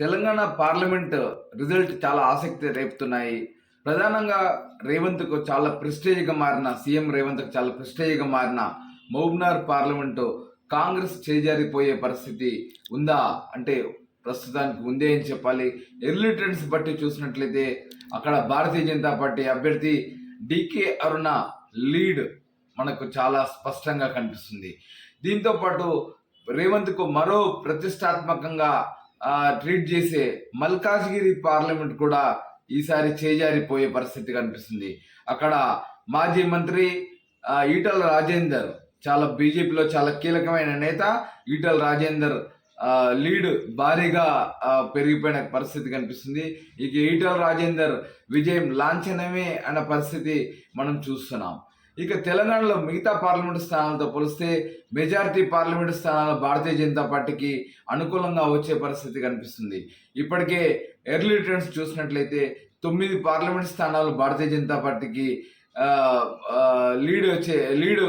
Telangana parliament result చాలా ఆసక్తి రేపుతున్నాయి. ప్రధానంగా రేవంత్కు చాలా ప్రెస్టేజ్గా మారిన సీఎం రేవంత్కు చాలా ప్రెస్టేజ్గా మారిన మహబూబ్నగర్ పార్లమెంటు కాంగ్రెస్ చేజారిపోయే పరిస్థితి ఉందా? అంటే ప్రస్తుతానికి ఉందే అని చెప్పాలి. ఎర్లీ ట్రెండ్స్ బట్టి చూసినట్లయితే అక్కడ భారతీయ జనతా పార్టీ అభ్యర్థి డికే అరుణ లీడ్ మనకు చాలా స్పష్టంగా కనిపిస్తుంది. దీంతో పాటు రేవంత్కు మరో ప్రతిష్టాత్మకంగా ట్రీట్ చేసే మల్కాజ్గిరి పార్లమెంట్ కూడా ఈసారి చేజారిపోయే పరిస్థితి కనిపిస్తుంది. అక్కడ మాజీ మంత్రి ఈటల రాజేందర్ చాలా బీజేపీలో చాలా కీలకమైన నేత ఈటల రాజేందర్ లీడ్ భారీగా పెరిగిపోయిన పరిస్థితి కనిపిస్తుంది. ఇక ఈటల రాజేందర్ విజయం లాంఛనమే అన్న పరిస్థితి మనం చూస్తున్నాం. ఇక తెలంగాణలో మిగతా పార్లమెంటు స్థానాలతో పోలిస్తే మెజారిటీ పార్లమెంటు స్థానాలు భారతీయ జనతా పార్టీకి అనుకూలంగా వచ్చే పరిస్థితి కనిపిస్తుంది. ఇప్పటికే ఎర్లీ ట్రెండ్స్ చూసినట్లయితే తొమ్మిది పార్లమెంట్ స్థానాలు భారతీయ జనతా పార్టీకి లీడ్ వచ్చే లీడ్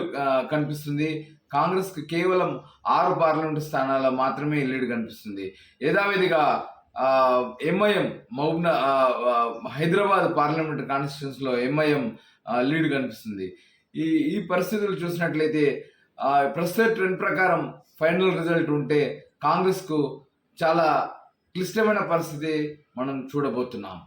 కనిపిస్తుంది. కాంగ్రెస్కి కేవలం ఆరు పార్లమెంటు స్థానాల్లో మాత్రమే లీడ్ కనిపిస్తుంది. యథావిధిగా ఎంఐఎం మహబూబ్న హైదరాబాద్ పార్లమెంట్ కాన్స్టిట్యూన్స్లో ఎంఐఎం లీడ్ కనిపిస్తుంది. ఈ ఈ పరిస్థితులు చూసినట్లయితే ప్రస్తుత ట్రెండ్ ప్రకారం ఫైనల్ రిజల్ట్ ఉంటే కాంగ్రెస్కు చాలా క్లిష్టమైన పరిస్థితి మనం చూడబోతున్నాం.